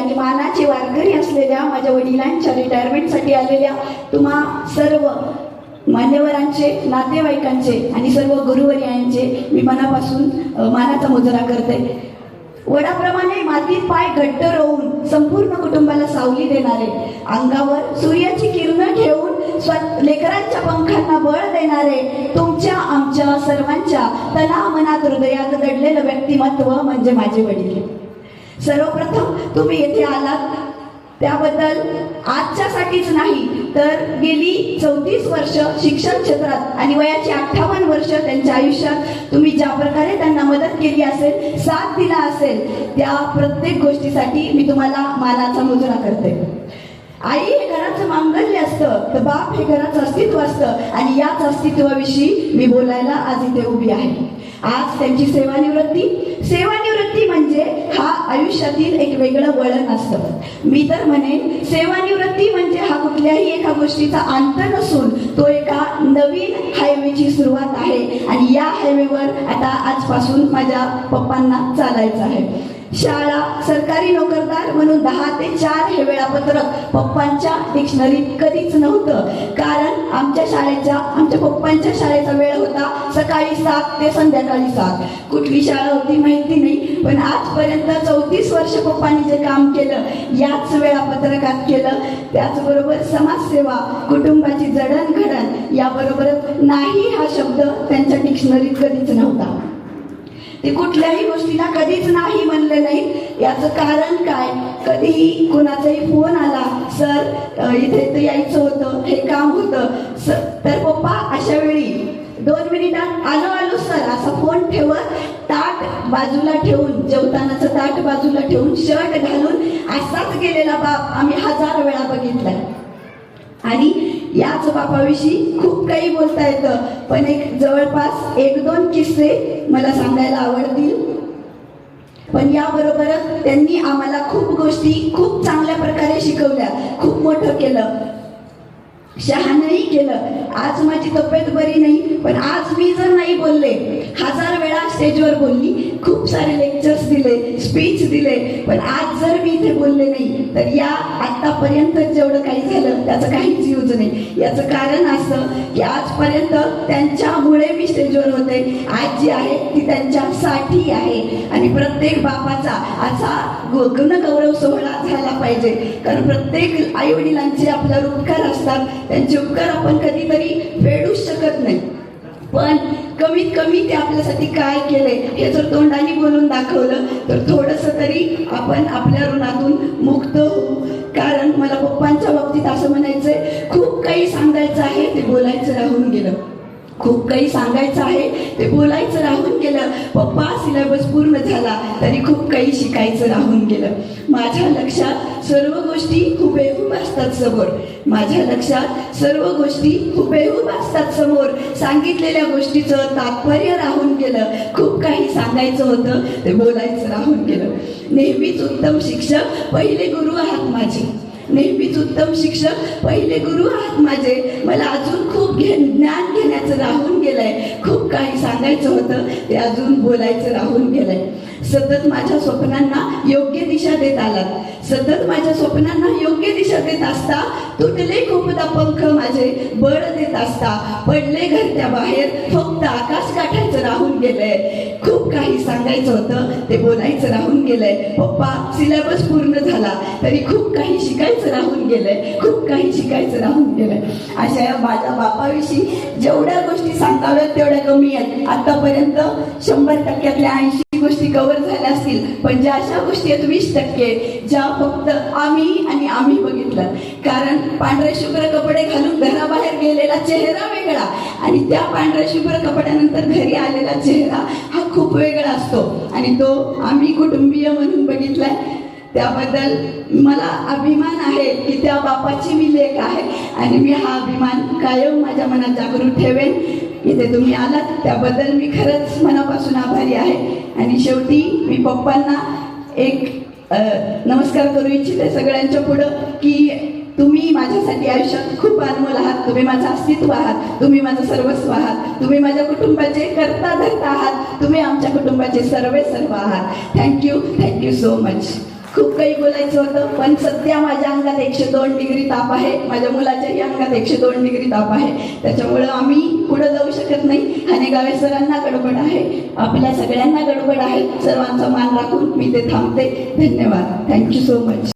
आणि मानाचे वारकरी असलेल्या माझ्या वडिलांच्या रिटायरमेंटसाठी आलेल्या तुम्हा सर्व मान्यवरांचे नातेवाईकांचे आणि सर्व गुरुवर्यांचे मी मनापासून मानाचा मुजरा करते. वडाप्रमाणे मातीत पाय घट्ट रोवून संपूर्ण कुटुंबाला सावली देणारे अंगावर सूर्याची किरण घेऊन स्व लेकरांच्या पंखांना बळ देणारे तुमच्या आमच्या सर्वांच्या तला मनात हृदयात दडलेलं व्यक्तिमत्व म्हणजे माझे वडील. सर्वप्रथम तुम्ही येथे आलात. त्याबद्दल आजच्यासाठीच नाही तर गेली चौतीस वर्ष शिक्षण क्षेत्रात आणि वयाची अठ्ठावन्न वर्ष त्यांच्या आयुष्यात तुम्ही ज्या प्रकारे त्यांना मदत केली असेल साथ दिला असेल त्या प्रत्येक गोष्टीसाठी मी तुम्हाला मानाचा मुजरा करते. आई हे घराचं मांगल्य असतं तर बाप हे घराचं अस्तित्व असतं आणि याच अस्तित्वाविषयी मी बोलायला आज इथे उभी आहे. आज त्यांची सेवानिवृत्ती. सेवानिवृत्ती म्हणजे हा आयुष्यातील एक वेगळं वळण असतं. मी तर म्हणेन सेवानिवृत्ती म्हणजे हा कुठल्याही एका गोष्टीचा अंत नसून तो एका नवीन हायवेची सुरुवात आहे. आणि या हायवेवर आता आजपासून माझ्या पप्पांना चालायचं आहे. शाळा सरकारी नोकरदार म्हणून दहा ते चार हे वेळापत्रक पप्पांच्या डिक्शनरीत कधीच नव्हतं. कारण आमच्या शाळेच्या आमच्या पप्पांच्या शाळेचा वेळ होता सकाळी सात ते संध्याकाळी सात. कुठली शाळा होती माहिती नाही पण आजपर्यंत चौतीस वर्ष पप्पांनी जे काम केलं याच वेळापत्रकात केलं. त्याचबरोबर समाजसेवा कुटुंबाची जडणघडण याबरोबरच नाही हा शब्द त्यांच्या डिक्शनरीत कधीच नव्हता. ते कुठल्याही गोष्टीला कधीच नाही म्हणले नाही याचं कारण काय? कधीही कुणाचाही फोन आला सर इथे तर यायचं होतं हे काम होतं. तर पप्पा अशा वेळी दोन मिनिटात आलो आलो सर. असा फोन ठेवत ताट बाजूला ठेवून जेवतानाचं ताट बाजूला ठेवून शर्ट घालून असाच गेलेला बाप आम्ही हजार वेळा बघितलाय आणि याच बापाविषयी खूप काही बोलता येतं. पण एक जवळपास एक दोन किस्से मला सांगायला आवडतील. पण याबरोबरच त्यांनी आम्हाला खूप गोष्टी खूप चांगल्या प्रकारे शिकवल्या. खूप मोठं केलं. शहानही केलं. आज माझी तब्येत बरी नाही पण आज मी जर नाही बोलले हजार वेळा स्टेजवर बोलली खूप सारे लेक्चर्स दिले स्पीच दिले पण आज जर मी इथे बोलले नाही तर या आतापर्यंत जेवढं काही झालं त्याचं काहीच यूज नाही. याचं कारण असं की आजपर्यंत त्यांच्यामुळे मी स्टेजवर होते. आज जी आहे ती त्यांच्यासाठी आहे. आणि प्रत्येक बापाचा असा गुणगौरव सोहळा झाला पाहिजे. कारण प्रत्येक आई वडिलांचे आपल्यावर उपकार असतात. त्यांचे उपकार आपण कधीतरी फेडूच शकत नाही. पण कमीत कमी ते आपल्यासाठी काय केले हे जर तोंडाने बोलून दाखवलं तर थोडस तरी आपण आपल्या ऋणातून मुक्त होऊ. खूप काही सांगायचं आहे. ते बोलायचं राहून गेलं. पप्पा सिलेबस पूर्ण झाला. तरी खूप काही शिकायचं राहून गेलं. माझ्या लक्षात सर्व गोष्टी हुबेहूब असतात समोर. माझ्या लक्षात सर्व गोष्टी हुबेहूब असतात समोर. सांगितलेल्या गोष्टीचं तात्पर्य राहून गेलं. खूप काही सांगायचं होतं. ते बोलायचं राहून गेलं. नेहमीच उत्तम शिक्षक पहिले गुरु आहात माझे. नेहमीच उत्तम शिक्षक पहिले गुरु आहात माझे. मला अजून खूप घे ज्ञान घेण्याचं राहून गेलंय. खूप काही सांगायचं होतं ते अजून बोलायचं राहून गेलंय. सतत माझ्या स्वप्नांना योग्य दिशा देत आलात. सतत माझ्या स्वप्नांना योग्य दिशा देत असता तुटले खूपदा पंख माझे बळ देत असता पडले घरच्या बाहेर फक्त आकाश गाठायचं राहून गेलंय. खूप काही सांगायचं होतं ते बोलायचं राहून गेलंय. पप्पा सिलेबस पूर्ण झाला तरी खूप काही शिकायचं राहून गेलंय. खूप काही शिकायचं राहून गेलंय. अशा या माझ्या बापाविषयी जेवढ्या गोष्टी सांगाव्यात तेवढ्या कमी आहेत. आतापर्यंत शंभर टक्क्यातल्या ऐंशी गोष्टी कव्हर झाल्या असतील. पण ज्या अशा गोष्टी आहेत वीस टक्के ज्या फक्त आम्ही आणि आम्ही बघितलं. कारण पांढरे शुभ्र कपडे घालून घराबाहेर गेलेला चेहरा वेगळा आणि त्या पांढऱ्या शुभ्र कपड्यानंतर घरी आलेला चेहरा हा खूप वेगळा असतो. आणि तो आम्ही कुटुंबीय म्हणून बघितलाय. त्याबद्दल मला अभिमान आहे की त्या बापाची मी लेख आहे. आणि मी हा अभिमान कायम माझ्या मनात जागृत ठेवेन. इथे तुम्ही आलात त्याबद्दल मी खरंच मनापासून आभारी आहे. आणि शेवटी मी पप्पांना एक नमस्कार करू इच्छिते सगळ्यांच्या पुढं की तुम्ही माझ्यासाठी आयुष्यात खूप अनमोल आहात. तुम्ही माझं अस्तित्व आहात. तुम्ही माझं सर्वस्व आहात. तुम्ही माझ्या कुटुंबाचे करता धरता आहात. तुम्ही आमच्या कुटुंबाचे सर्वे सर्व आहात थँक्यू थँक्यू सो मच खूप काही बोलायचं होतं पण सध्या माझ्या अंगात एकशे दोन डिग्री ताप आहे. माझ्या मुलाच्याही अंगात एकशे दोन डिग्री ताप आहे. त्याच्यामुळं आम्ही पुढे जाऊ शकत नाही. हानेगावे सरांना गडबड आहे. आपल्या सगळ्यांना गडबड आहे. सर्वांचा मान राखून मी ते थांबते. धन्यवाद. Thank you so much